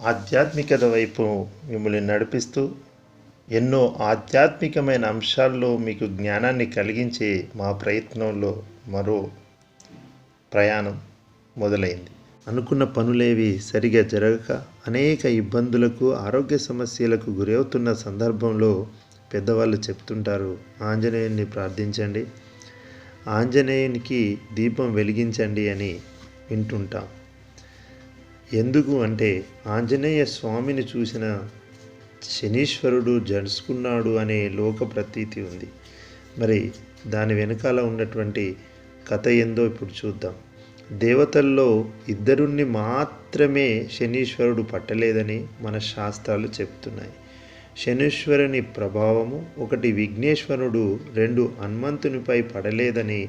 ఆధ్యాత్మికత వైపు మిమ్మల్ని నడిపిస్తూ ఎన్నో ఆధ్యాత్మికమైన అంశాల్లో మీకు జ్ఞానాన్ని కలిగించే మా ప్రయత్నంలో మరో ప్రయాణం మొదలైంది. అనుకున్న పనులేవి సరిగా జరగక అనేక ఇబ్బందులకు ఆరోగ్య సమస్యలకు గురవుతున్న సందర్భంలో పెద్దవాళ్ళు చెప్తుంటారు ఆంజనేయుని ప్రార్థించండి ఆంజనేయునికి దీపం వెలిగించండి అని వింటుంటాం. ఎందుకు అంటే ఆంజనేయ స్వామిని చూసిన శనీశ్వరుడు జడుచుకున్నాడు అనే లోక ప్రతీతి ఉంది. మరి దాని వెనకాల ఉన్నటువంటి కథ ఏందో ఇప్పుడు చూద్దాం. దేవతల్లో ఇద్దరుణ్ణి మాత్రమే శనీశ్వరుడు పట్టలేదని మన శాస్త్రాలు చెప్తున్నాయి. శనీశ్వరుని ప్రభావము ఒకటి విఘ్నేశ్వరుడు రెండు హనుమంతునిపై పడలేదని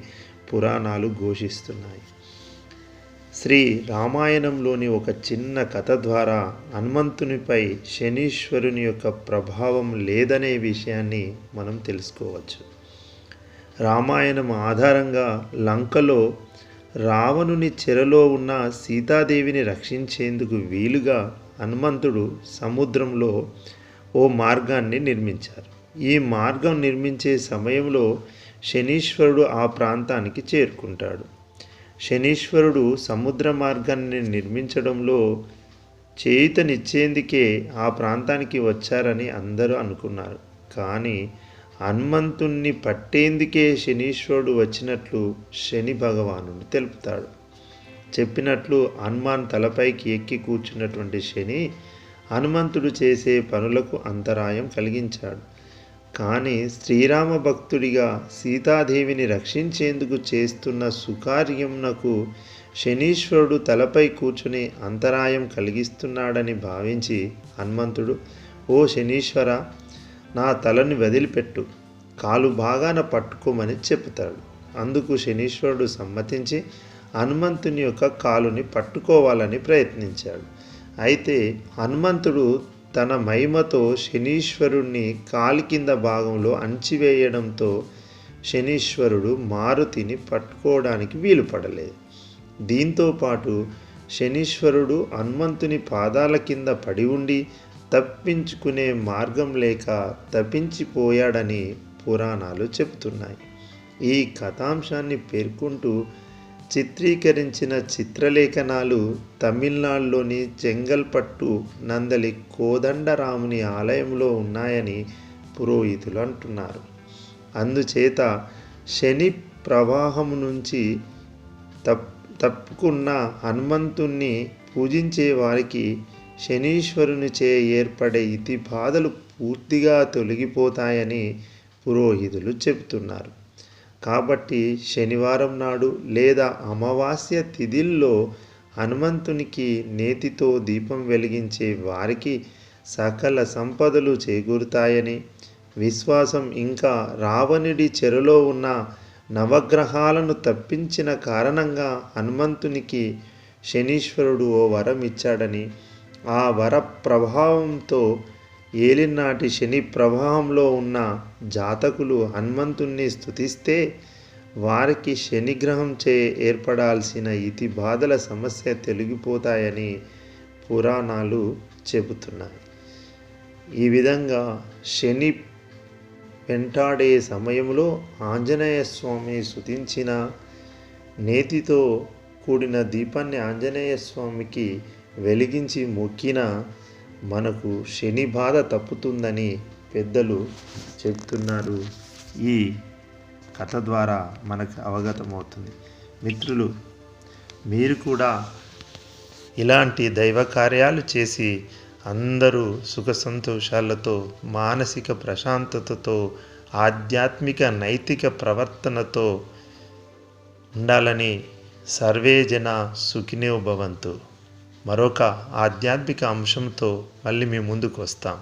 పురాణాలు ఘోషిస్తున్నాయి. శ్రీ రామాయణంలోని ఒక చిన్న కథ ద్వారా హనుమంతునిపై శనీశ్వరుని యొక్క ప్రభావం లేదనే విషయాన్ని మనం తెలుసుకోవచ్చు. రామాయణం ఆధారంగా లంకలో రావణుని చెరలో ఉన్న సీతాదేవిని రక్షించేందుకు వీలుగా హనుమంతుడు సముద్రంలో ఓ మార్గాన్ని నిర్మించారు. ఈ మార్గం నిర్మించే సమయంలో శనీశ్వరుడు ఆ ప్రాంతానికి చేరుకుంటాడు. శనీశ్వరుడు సముద్ర మార్గాన్ని నిర్మించడంలో చేయుతనిచ్చేందుకే ఆ ప్రాంతానికి వచ్చారని అందరూ అనుకున్నారు. కానీ హనుమంతుణ్ణి పట్టేందుకే శనీశ్వరుడు వచ్చినట్లు శని భగవాను తెలుపుతాడు. చెప్పినట్లు హనుమాన్ తలపైకి ఎక్కి కూర్చున్నటువంటి శని హనుమంతుడు చేసే పనులకు అంతరాయం కలిగించాడు. కానీ శ్రీరామ భక్తుడిగా సీతాదేవిని రక్షించేందుకు చేస్తున్న సుకార్యమునకు శనీశ్వరుడు తలపై కూర్చుని అంతరాయం కలిగిస్తున్నాడని భావించి హనుమంతుడు ఓ శనీశ్వర నా తలని వదిలిపెట్టు కాలు బాగాన పట్టుకోమని చెబుతాడు అందుకు శనీశ్వరుడు సమ్మతించి హనుమంతుని యొక్క కాలుని పట్టుకోవాలని ప్రయత్నించాడు. అయితే హనుమంతుడు తన మహిమతో శనీశ్వరుణ్ణి కాలి కింద భాగంలో అంచివేయడంతో శనీశ్వరుడు మారుతిని పట్టుకోవడానికి వీలు పడలేదు. దీంతో పాటు శనీశ్వరుడు హనుమంతుని పాదాల కింద పడి ఉండి తప్పించుకునే మార్గం లేక తప్పించిపోయాడని పురాణాలు చెప్తున్నాయి ఈ కథాంశాన్ని పేర్కొంటూ చిత్రీకరించిన చిత్రలేఖనాలు తమిళనాడులోని చెంగల్పట్టు నందలి కోదండరాముని ఆలయంలో ఉన్నాయని పురోహితులు అంటున్నారు. అందుచేత శని ప్రవాహం నుంచి తప్ తప్పుకున్న హనుమంతుణ్ణి పూజించే వారికి శనీశ్వరునిచే ఏర్పడే ఇతి బాధలు పూర్తిగా తొలగిపోతాయని పురోహితులు చెబుతున్నారు. కాబట్టి శనివారం నాడు లేదా అమావాస్య తిథిల్లో హనుమంతునికి నేతితో దీపం వెలిగించే వారికి సకల సంపదలు చేకూరుతాయని విశ్వాసం. ఇంకా రావణుడి చెరలో ఉన్న నవగ్రహాలను తప్పించిన కారణంగా హనుమంతునికి శనీశ్వరుడు ఓ వరం ఇచ్చాడని ఆ వర ప్రభావంతో ఏలినాటి శని ప్రభావంలో ఉన్న జాతకులు హనుమంతుణ్ణి స్తుతిస్తే వారికి శనిగ్రహం చే ఏర్పడాల్సిన ఇతి బాధల సమస్య తొలగిపోతాయని పురాణాలు చెబుతున్నాయి. ఈ విధంగా శని వెంటాడే సమయంలో ఆంజనేయ స్వామి స్తుతించిన నేతితో కూడిన దీపాన్ని ఆంజనేయ స్వామికి వెలిగించి మొక్కిన మనకు శని బాధ తప్పుతుందని పెద్దలు చెప్తున్నారు. ఈ కథ ద్వారా మనకు అవగతమవుతుంది. మిత్రులు మీరు కూడా ఇలాంటి దైవ కార్యాలు చేసి అందరూ సుఖ సంతోషాలతో మానసిక ప్రశాంతతతో ఆధ్యాత్మిక నైతిక ప్రవర్తనతో ఉండాలని సర్వే జన సుఖినో భవంతు. మరొక ఆధ్యాత్మిక అంశంతో మళ్ళీ మీ ముందుకు వస్తాం.